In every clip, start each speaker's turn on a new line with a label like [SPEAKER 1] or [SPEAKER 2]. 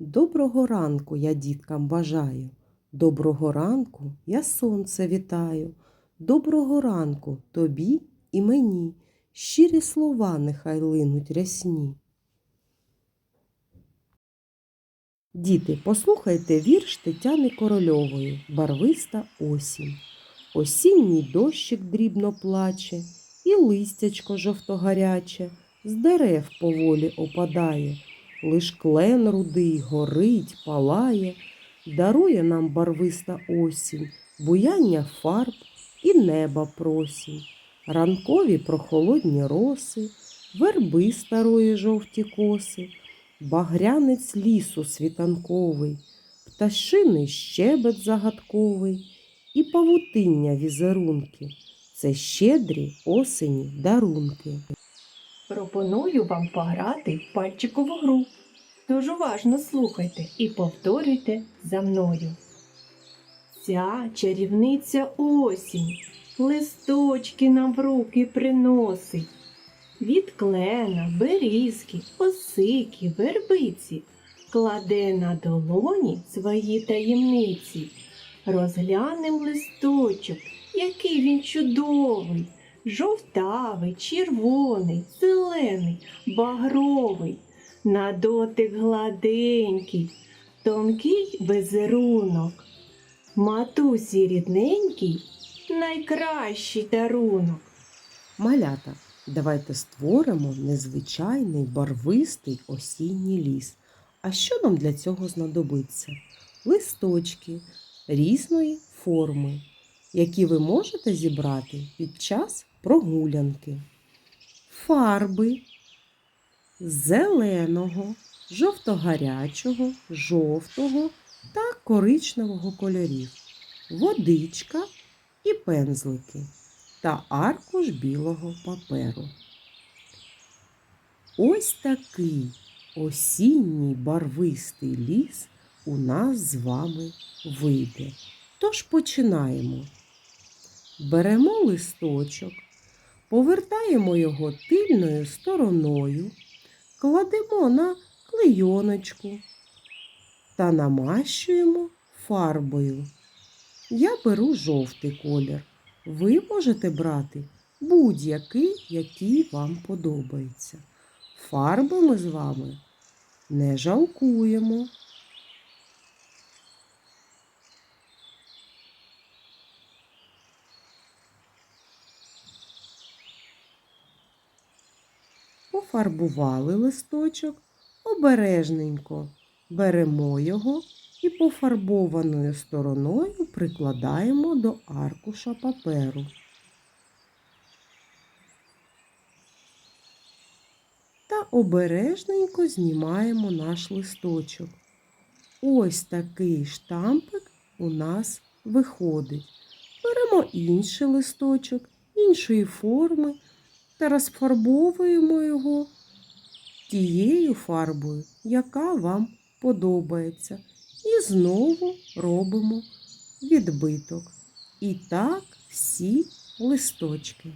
[SPEAKER 1] Доброго ранку я діткам бажаю. Доброго ранку я сонце вітаю. Доброго ранку тобі і мені. Щирі слова нехай линуть рясні. Діти, послухайте вірш Тетяни Корольової Барвиста осінь. Осінній дощик дрібно плаче, і листячко жовтогаряче з дерев поволі опадає. Лиш клен рудий горить, палає, дарує нам барвиста осінь, буяння фарб і неба просінь, ранкові прохолодні роси, верби старої жовті коси, багрянець лісу світанковий, пташиний щебет загадковий і павутиння візерунки. Це щедрі осені дарунки.
[SPEAKER 2] Пропоную вам пограти в пальчикову гру. Тож уважно слухайте і повторюйте за мною. Ця чарівниця осінь листочки нам в руки приносить. Від клена, берізки, осики, вербиці кладе на долоні свої таємниці. Розглянем листочок, який він чудовий, жовтавий, червоний, зелений, багровий, на дотик гладенький, тонкий визерунок. Матусі рідненький найкращий дарунок.
[SPEAKER 1] Малята, давайте створимо незвичайний барвистий осінній ліс. А що нам для цього знадобиться? Листочки різної форми, які ви можете зібрати під час прогулянки. Фарби зеленого, жовтогарячого, жовтого та коричневого кольорів, водичка і пензлики та аркуш білого паперу. Ось такий осінній барвистий ліс у нас з вами вийде. Тож починаємо. Беремо листочок, повертаємо його тильною стороною, кладемо на клейоночку та намащуємо фарбою. Я беру жовтий колір. Ви можете брати будь-який, який вам подобається. Фарби ми з вами не жалкуємо. Пофарбували листочок обережненько. Беремо його і пофарбованою стороною прикладаємо до аркуша паперу. Та обережненько знімаємо наш листочок. Ось такий штампик у нас виходить. Беремо інший листочок іншої форми та розфарбовуємо його тією фарбою, яка вам подобається. І знову робимо відбиток. І так всі листочки.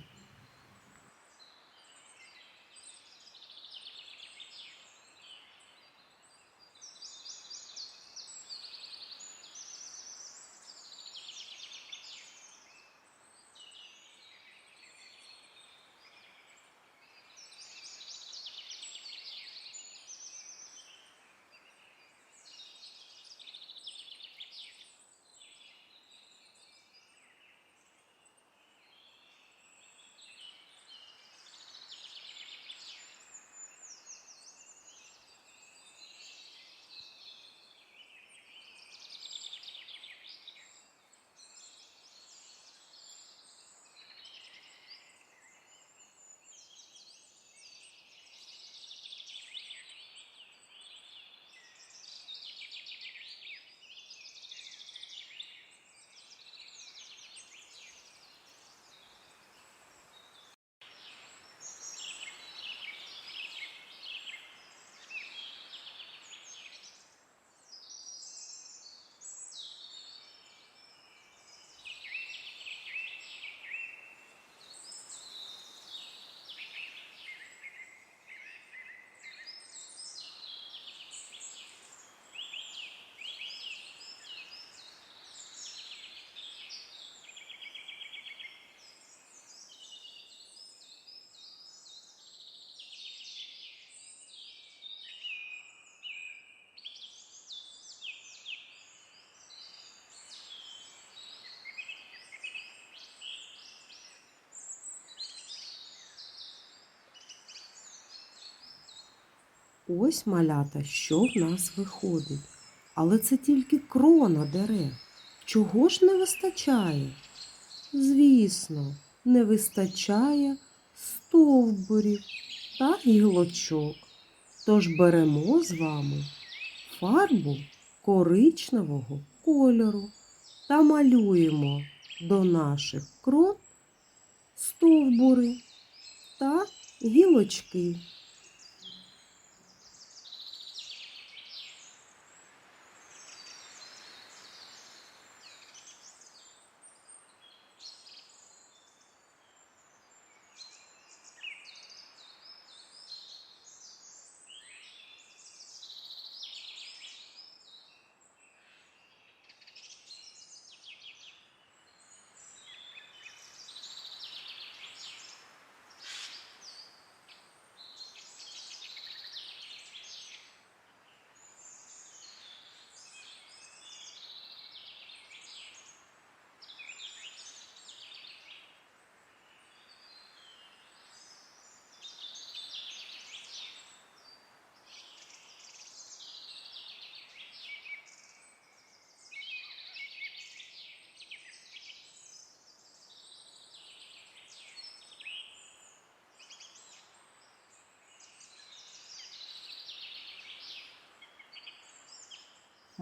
[SPEAKER 1] Ось малята, що в нас виходить. Але це тільки крона дерев. Чого ж не вистачає? Звісно, не вистачає стовбурів та гілочок. Тож беремо з вами фарбу коричневого кольору та малюємо до наших крон стовбури та гілочки.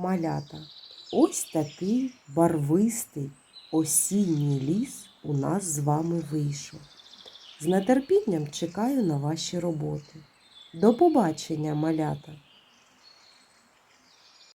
[SPEAKER 1] Малята, ось такий барвистий осінній ліс у нас з вами вийшов. З нетерпінням чекаю на ваші роботи. До побачення, малята!